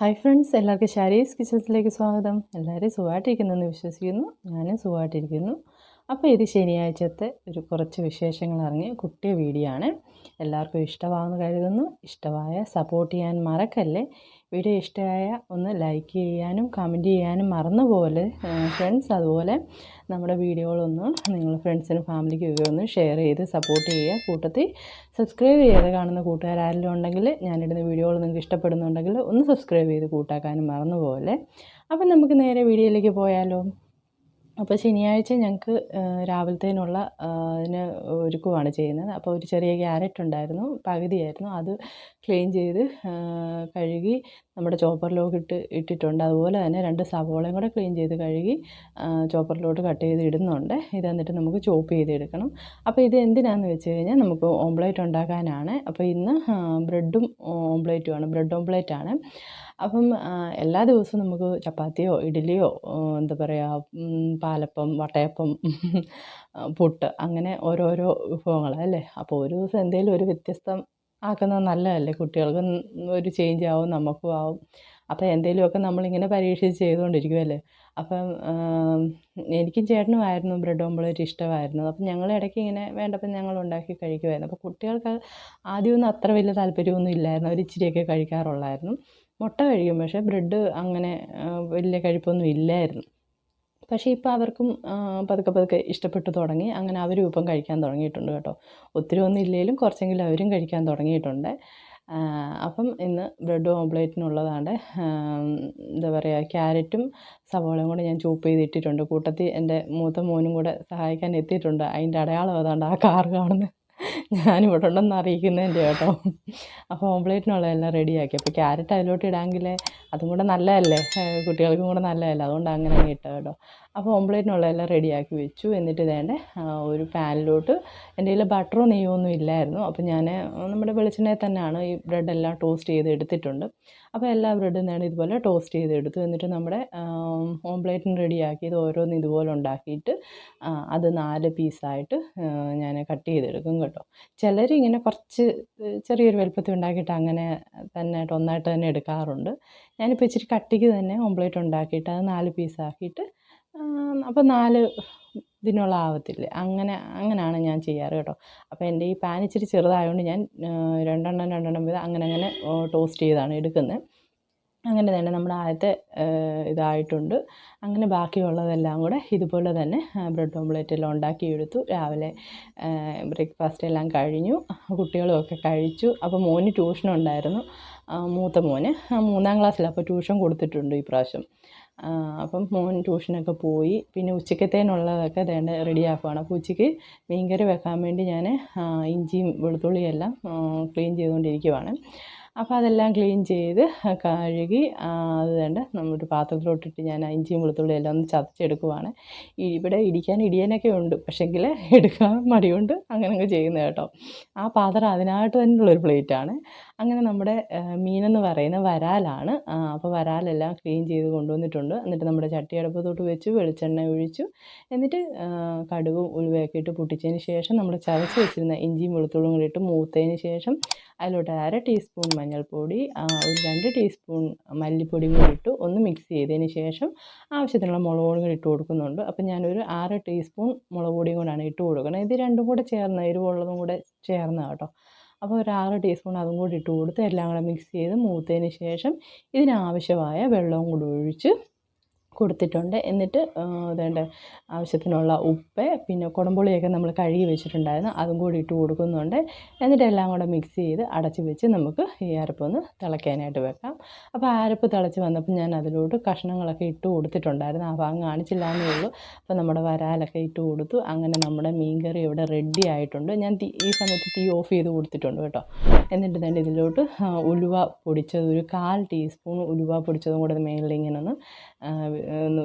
Hi friends എല്ലാവർക്കും ഷാരീസ് കിച്ചൻസിലേക്ക് സ്വാഗതം. എല്ലാവരും സുഖമായിട്ടിരിക്കുന്നെന്ന് വിശ്വസിക്കുന്നു. ഞാനും സുഖമായിട്ടിരിക്കുന്നു. അപ്പോൾ ഇത് ശനിയാഴ്ചത്തെ ഒരു കുറച്ച് വിശേഷങ്ങൾ അറിഞ്ഞ് കുട്ടിയ വീഡിയോ ആണ്. എല്ലാവർക്കും ഇഷ്ടമാകുമെന്ന് കരുതുന്നു. ഇഷ്ടമായ സപ്പോർട്ട് ചെയ്യാൻ മറക്കല്ലേ? വീഡിയോ ഇഷ്ടമായ ഒന്ന് ലൈക്ക് ചെയ്യാനും കമന്റ് ചെയ്യാനും മറന്നു പോലെ ഫ്രണ്ട്സ് അതുപോലെ നമ്മുടെ വീഡിയോകളൊന്ന് നിങ്ങൾ ഫ്രണ്ട്സിനും ഫാമിലിക്കും ഒക്കെ ഒന്ന് ഷെയർ ചെയ്ത് സപ്പോർട്ട് ചെയ്യുക. കൂട്ടത്തിൽ സബ്സ്ക്രൈബ് ചെയ്യാതെ കാണുന്ന കൂട്ടുകാരെല്ലാം ഉണ്ടെങ്കിൽ ഞാനിടുന്ന വീഡിയോകൾ നിങ്ങൾക്ക് ഇഷ്ടപ്പെടുന്നുണ്ടെങ്കിൽ ഒന്ന് സബ്സ്ക്രൈബ് ചെയ്ത് കൂട്ടാക്കാനും മറന്നു പോലെ. അപ്പം നമുക്ക് നേരെ വീഡിയോയിലേക്ക് പോയാലോ? അപ്പോൾ ശനിയാഴ്ച ഞങ്ങൾക്ക് രാവിലത്തേനുള്ള അതിന് ഒരുക്കുവാണ് ചെയ്യുന്നത്. അപ്പോൾ ഒരു ചെറിയ ക്യാരറ്റ് ഉണ്ടായിരുന്നു പകുതിയായിരുന്നു. അത് ക്ലീൻ ചെയ്ത് കഴുകി നമ്മുടെ ചോപ്പറിലോട്ട് ഇട്ട് ഇട്ടിട്ടുണ്ട്. അതുപോലെ തന്നെ രണ്ട് സവോളയും കൂടെ ക്ലീൻ ചെയ്ത് കഴുകി ചോപ്പറിലോട്ട് കട്ട് ചെയ്ത് ഇടുന്നുണ്ട്. ഇത് എന്നിട്ട് നമുക്ക് ചോപ്പ് ചെയ്തെടുക്കണം അപ്പോൾ ഇത് എന്തിനാണെന്ന് വെച്ച് കഴിഞ്ഞാൽ നമുക്ക് ഓംപ്ലേറ്റ് ഉണ്ടാക്കാനാണ്. അപ്പോൾ ഇന്ന് ബ്രെഡും ഓംപ്ലേറ്റുമാണ് ബ്രെഡ് ഓംപ്ലേറ്റാണ് അപ്പം എല്ലാ ദിവസവും നമുക്ക് ചപ്പാത്തിയോ ഇഡ്ഡലിയോ എന്താ പറയുക പാലപ്പം വട്ടയപ്പം പുട്ട് അങ്ങനെ ഓരോരോ വിഭവങ്ങളാണ് അല്ലേ? അപ്പോൾ ഒരു ദിവസം എന്തെങ്കിലും ഒരു വ്യത്യസ്തം ആക്കുന്നത് നല്ലതല്ലേ? കുട്ടികൾക്ക് ഒരു ചേഞ്ച് ആവും നമുക്കും ആവും. അപ്പോൾ എന്തെങ്കിലുമൊക്കെ നമ്മളിങ്ങനെ പരീക്ഷിച്ച് ചെയ്തുകൊണ്ടിരിക്കുമല്ലേ അപ്പം എനിക്കും ചേട്ടനുമായിരുന്നു ബ്രെഡ് ഓംപ്ലേറ്റ് ഇഷ്ടമായിരുന്നു. അപ്പം ഞങ്ങൾ ഇടയ്ക്ക് ഇങ്ങനെ വേണ്ടപ്പോൾ ഞങ്ങൾ ഉണ്ടാക്കി കഴിക്കുമായിരുന്നു. അപ്പോൾ കുട്ടികൾക്ക് ആദ്യമൊന്നും അത്ര വലിയ താല്പര്യമൊന്നും ഇല്ലായിരുന്നു. അവർ ഇച്ചിരിയൊക്കെ കഴിക്കാറുള്ളായിരുന്നു. മുട്ട കഴിക്കും. പക്ഷേ ബ്രെഡ് അങ്ങനെ വലിയ കഴിപ്പൊന്നും ഇല്ലായിരുന്നു. പക്ഷേ ഇപ്പോൾ അവർക്കും പതുക്കെ പതുക്കെ ഇഷ്ടപ്പെട്ടു തുടങ്ങി. അങ്ങനെ അവരും ഇപ്പം കഴിക്കാൻ തുടങ്ങിയിട്ടുണ്ട് കേട്ടോ. ഒത്തിരി ഒന്നും ഇല്ലെങ്കിലും കുറച്ചെങ്കിലും അവരും കഴിക്കാൻ തുടങ്ങിയിട്ടുണ്ട്. അപ്പം ഇന്ന് ബ്രെഡ് ഓംപ്ലേറ്റിനുള്ളതാണ് എന്താ പറയുക ക്യാരറ്റും സവോളയും കൂടെ ഞാൻ ചൂപ്പ് ചെയ്തിട്ടിട്ടുണ്ട്. കൂട്ടത്തിൽ എന്റെ മൂത്ത മോനും കൂടെ സഹായിക്കാൻ എത്തിയിട്ടുണ്ട്. അതിന്റെ അടയാളം ഏതാണ്ട് ആ കാർ കാണുന്നത്. ഞാനിവിടെ ഉണ്ടെന്ന് അറിയിക്കുന്നതിന്റെ കേട്ടോ. അപ്പോൾ ഓംപ്ലേറ്റിനുള്ള എല്ലാം റെഡിയാക്കി അപ്പോൾ ക്യാരറ്റ് അതിലോട്ട് ഇടാമെങ്കിൽ അതും കൂടെ നല്ലതല്ലേ? കുട്ടികൾക്കും കൂടെ നല്ലതല്ലേ? അതുകൊണ്ട് അങ്ങനെ അങ്ങ് ഇട്ട കേട്ടോ. അപ്പോൾ ഓംപ്ലേറ്റിനുള്ള എല്ലാം റെഡിയാക്കി വെച്ചു. എന്നിട്ട് ഇതേണ്ട ഒരു പാനിലോട്ട് എന്റെ കയ്യിൽ ബട്ടറോ നെയ്യോ ഒന്നും ഇല്ലായിരുന്നു. അപ്പോൾ ഞാൻ നമ്മുടെ വെളിച്ചെണ്ണയിൽ തന്നെയാണ് ഈ ബ്രെഡ് എല്ലാം ടോസ്റ്റ് ചെയ്ത് എടുത്തിട്ടുണ്ട്. അപ്പോൾ എല്ലാ ബ്രെഡും ഞാൻ ഇതുപോലെ ടോസ്റ്റ് ചെയ്ത് എടുത്തു. എന്നിട്ട് നമ്മുടെ ഓംപ്ലേറ്റിന് റെഡിയാക്കി ഇത് ഓരോന്ന് ഇതുപോലെ ഉണ്ടാക്കിയിട്ട് അത് നാല് പീസായിട്ട് ഞാൻ കട്ട് ചെയ്തെടുക്കും കേട്ടോ. ചിലർ ഇങ്ങനെ കുറച്ച് ചെറിയൊരു വലുപ്പത്തിൽ ഉണ്ടാക്കിയിട്ട് അങ്ങനെ തന്നെ ഒന്നായിട്ട് തന്നെ എടുക്കാറുണ്ട്. ഞാനിപ്പോൾ ഇച്ചിരി കട്ടിക്ക് തന്നെ ഓംപ്ലേറ്റ് ഉണ്ടാക്കിയിട്ട് അത് നാല് പീസാക്കിയിട്ട് അപ്പോൾ നാല് ഇതിനുള്ള ആവത്തില്ലേ? അങ്ങനെ അങ്ങനെയാണ് ഞാൻ ചെയ്യാറ് കേട്ടോ. അപ്പോൾ എന്റെ ഈ പാൻ ഇച്ചിരി ചെറുതായതുകൊണ്ട് ഞാൻ രണ്ടെണ്ണം രണ്ടെണ്ണം വീതം അങ്ങനെ അങ്ങനെ ടോസ്റ്റ് ചെയ്താണ് എടുക്കുന്നത്. അങ്ങനെ തന്നെ നമ്മുടെ ആദ്യത്തെ ഇതായിട്ടുണ്ട്. അങ്ങനെ ബാക്കിയുള്ളതെല്ലാം കൂടെ ഇതുപോലെ തന്നെ ബ്രെഡ് ഓംപ്ലേറ്റ് എല്ലാം ഉണ്ടാക്കിയെടുത്തു. രാവിലെ ബ്രേക്ക്ഫാസ്റ്റ് എല്ലാം കഴിഞ്ഞു. കുട്ടികളുമൊക്കെ കഴിച്ചു. അപ്പോൾ മോന് ട്യൂഷൻ ഉണ്ടായിരുന്നു. മൂത്ത മോന്. മൂന്നാം ക്ലാസ്സിൽ അപ്പോൾ ട്യൂഷൻ കൊടുത്തിട്ടുണ്ട് ഈ പ്രാവശ്യം. അപ്പം മോൻ ട്യൂഷനൊക്കെ പോയി. പിന്നെ ഉച്ചക്കത്തേനുള്ളതൊക്കെ വേണ്ട റെഡിയാക്കുകയാണ് അപ്പോൾ ഉച്ചയ്ക്ക് മീൻകറി വെക്കാൻ വേണ്ടി ഞാൻ ഇഞ്ചിയും വെളുത്തുള്ളിയും എല്ലാം ക്ലീൻ ചെയ്തുകൊണ്ടിരിക്കുവാണ്. അപ്പോൾ അതെല്ലാം ക്ലീൻ ചെയ്ത് കഴുകി അത് വേണ്ട നമ്മളൊരു പാത്രത്തിലോട്ടിട്ട് ഞാൻ ഇഞ്ചിയും വെളുത്തുള്ളിയും എല്ലാം ഒന്ന് ചതച്ചെടുക്കുവാണ്. ഇവിടെ ഇടിക്കാൻ ഇടിയാനൊക്കെ ഉണ്ട് പക്ഷേങ്കിൽ എടുക്കാൻ മടിയുണ്ട് അങ്ങനെ അങ്ങ് ചെയ്യുന്നത് കേട്ടോ. ആ പാത്രം അതിനായിട്ട് തന്നെയുള്ളൊരു പ്ലേറ്റാണ്. അങ്ങനെ നമ്മുടെ മീനെന്ന് പറയുന്ന വരാലാണ് അപ്പോൾ വരാലെല്ലാം ക്ലീൻ ചെയ്ത് കൊണ്ടുവന്നിട്ടുണ്ട്. എന്നിട്ട് നമ്മുടെ ചട്ടി അടുപ്പത്തോട്ട് വെച്ച് വെളിച്ചെണ്ണ ഒഴിച്ചു. എന്നിട്ട് കടുകും ഉലുവയൊക്കെ ഇട്ട് പൊട്ടിച്ചതിന് ശേഷം നമ്മൾ ചതച്ച് വെച്ചിരുന്ന ഇഞ്ചിയും വെളുത്തുള്ളും കൂടി ഇട്ട് മൂത്തതിന് ശേഷം അതിലോട്ട് അര ടീസ്പൂൺ മഞ്ഞൾപ്പൊടി ഒരു രണ്ട് ടീസ്പൂൺ മല്ലിപ്പൊടി കൂടി ഇട്ട് ഒന്ന് മിക്സ് ചെയ്തതിന് ശേഷം ആവശ്യത്തിനുള്ള മുളക് പൊടി കൂടി ഇട്ട് കൊടുക്കുന്നുണ്ട്. അപ്പം ഞാനൊരു ആറ് ടീസ്പൂൺ മുളക് പൊടിയും കൂടാണ് ഇട്ട് കൊടുക്കുന്നത്. ഇത് രണ്ടും കൂടെ ചേർന്ന് എരിവുള്ളതും കൂടെ ചേർന്ന കേട്ടോ. അപ്പോൾ ഒരു ആറ് ടീസ്പൂൺ അതും കൂടി ഇട്ട് കൊടുത്ത് എല്ലാം കൂടെ മിക്സ് ചെയ്ത് മൂത്തതിന് ശേഷം ഇതിനാവശ്യമായ വെള്ളവും കൂടി ഒഴിച്ച് കൊടുത്തിട്ടുണ്ട്. എന്നിട്ട് വേണ്ട ആവശ്യത്തിനുള്ള ഉപ്പ് പിന്നെ കുടംപുളിയൊക്കെ നമ്മൾ കഴുകി വെച്ചിട്ടുണ്ടായിരുന്നു. അതും കൂടി ഇട്ട് കൊടുക്കുന്നുണ്ട്. എന്നിട്ട് എല്ലാം കൂടെ മിക്സ് ചെയ്ത് അടച്ച് വെച്ച് നമുക്ക് ഈ അരപ്പൊന്ന് തിളയ്ക്കാനായിട്ട് വെക്കാം. അപ്പോൾ അരപ്പ് തിളച്ച് വന്നപ്പോൾ ഞാൻ അതിലോട്ട് കഷ്ണങ്ങളൊക്കെ ഇട്ട് കൊടുത്തിട്ടുണ്ടായിരുന്നു. ആ ഭാഗം കാണിച്ചില്ല എന്നേ ഉള്ളൂ. അപ്പോൾ നമ്മുടെ വരാലൊക്കെ ഇട്ട് കൊടുത്തു. അങ്ങനെ നമ്മുടെ മീൻകറി ഇവിടെ റെഡി ആയിട്ടുണ്ട്. ഞാൻ തീ ഈ സമയത്ത് തീ ഓഫ് ചെയ്ത് കൊടുത്തിട്ടുണ്ട് കേട്ടോ. എന്നിട്ട് തന്നെ ഇതിലോട്ട് ഉലുവ പൊടിച്ചത് ഒരു കാൽ ടീസ്പൂൺ ഉലുവ പൊടിച്ചതും കൂടെ മേളിൽ ഇങ്ങനെ ഒന്ന്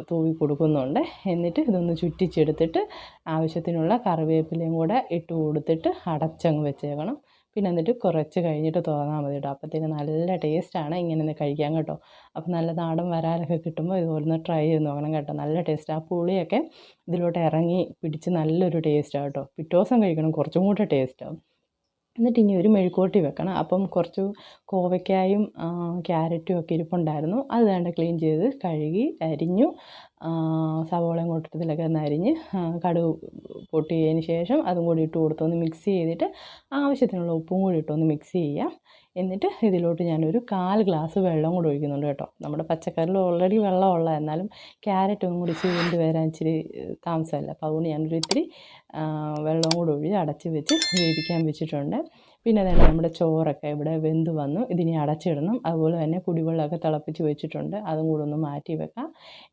തൂവി കൊടുക്കുന്നുണ്ട്. എന്നിട്ട് ഇതൊന്ന് ചുറ്റിച്ചെടുത്തിട്ട് ആവശ്യത്തിനുള്ള കറിവേപ്പിലയും കൂടെ ഇട്ട് കൊടുത്തിട്ട് അടച്ചങ്ങ് വെച്ചേക്കണം. പിന്നെ എന്നിട്ട് കുറച്ച് കഴിഞ്ഞിട്ട് തുറന്നാൽ മതി കേട്ടോ. അപ്പോഴത്തേക്ക് നല്ല ടേസ്റ്റാണ് ഇങ്ങനെ ഒന്ന് കഴിക്കാൻ കേട്ടോ. അപ്പോൾ നല്ല നാടൻ വരാലൊക്കെ കിട്ടുമ്പോൾ ഇതുപോലെ ഒന്ന് ട്രൈ ചെയ്ത് നോക്കണം കേട്ടോ. നല്ല ടേസ്റ്റ് ആ. പുളിയൊക്കെ ഇതിലോട്ട് ഇറങ്ങി പിടിച്ച് നല്ലൊരു ടേസ്റ്റാണ് കേട്ടോ. പിറ്റേ ദിവസം കഴിക്കണം. കുറച്ചും കൂടെ ടേസ്റ്റാവും എന്നിട്ട് ഇനി ഒരു മെഴുക്കുവരട്ടി വെക്കണം. അപ്പം കുറച്ച് കോവയ്ക്കായും ക്യാരറ്റും ഒക്കെ ഇരിപ്പുണ്ടായിരുന്നു. അത് വേണ്ട ക്ലീൻ ചെയ്ത് കഴുകി അരിഞ്ഞു. സവോളയും കൂട്ടത്തിലൊക്കെ ഒന്ന് അരിഞ്ഞ് കടുക് പൊട്ടിയതിന് ശേഷം അതും കൂടി ഇട്ട് കൊടുത്തൊന്ന് മിക്സ് ചെയ്തിട്ട് ആവശ്യത്തിനുള്ള ഉപ്പും കൂടി ഇട്ടൊന്ന് മിക്സ് ചെയ്യാം. എന്നിട്ട് ഇതിലോട്ട് ഞാനൊരു കാൽ ഗ്ലാസ് വെള്ളം കൂടി ഒഴിക്കുന്നുണ്ട് കേട്ടോ. നമ്മുടെ പച്ചക്കറിയിൽ ഓൾറെഡി വെള്ളം ഉള്ള എന്നാലും ക്യാരറ്റും കൂടി വെന്ത് വരാൻ ഇച്ചിരി താമസമല്ല. അപ്പോൾ അതുകൊണ്ട് ഞാനൊരു ഇത്തിരി വെള്ളം വെള്ളവും കൂടി ഒഴിച്ച് അടച്ച് വെച്ച് വേവിക്കാൻ വെച്ചിട്ടുണ്ട്. പിന്നെ തന്നെ നമ്മുടെ ചോറൊക്കെ ഇവിടെ വെന്ത് വന്നു. ഇതിനി അടച്ചിടണം. അതുപോലെ തന്നെ കുടിവെള്ളമൊക്കെ തിളപ്പിച്ച് വെച്ചിട്ടുണ്ട്. അതും കൂടെ ഒന്ന് മാറ്റി വെക്കാം.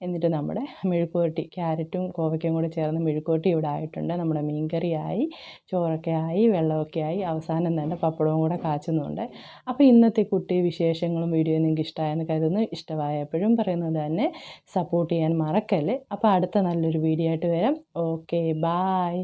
എന്നിട്ട് നമ്മുടെ മെഴുക്കുവരട്ടി ക്യാരറ്റും കോവയ്ക്കും കൂടെ ചേർന്ന് മെഴുക്കുവരട്ടി ഇവിടെ ആയിട്ടുണ്ട്. നമ്മുടെ മീൻകറി ആയി ചോറൊക്കെ ആയി വെള്ളമൊക്കെ ആയി. അവസാനം തന്നെ പപ്പടവും കൂടെ കാച്ചുന്നുണ്ട്. അപ്പോൾ ഇന്നത്തെ കുട്ടി വിശേഷങ്ങളും വീഡിയോ നിങ്ങൾക്ക് ഇഷ്ടമായെന്ന് കരുതുന്നു. ഇഷ്ടമായപ്പോഴും പറയുന്നത് തന്നെ സപ്പോർട്ട് ചെയ്യാൻ മറക്കല്ലേ. അപ്പോൾ അടുത്ത നല്ലൊരു വീഡിയോ ആയിട്ട് വരാം. Okay bye.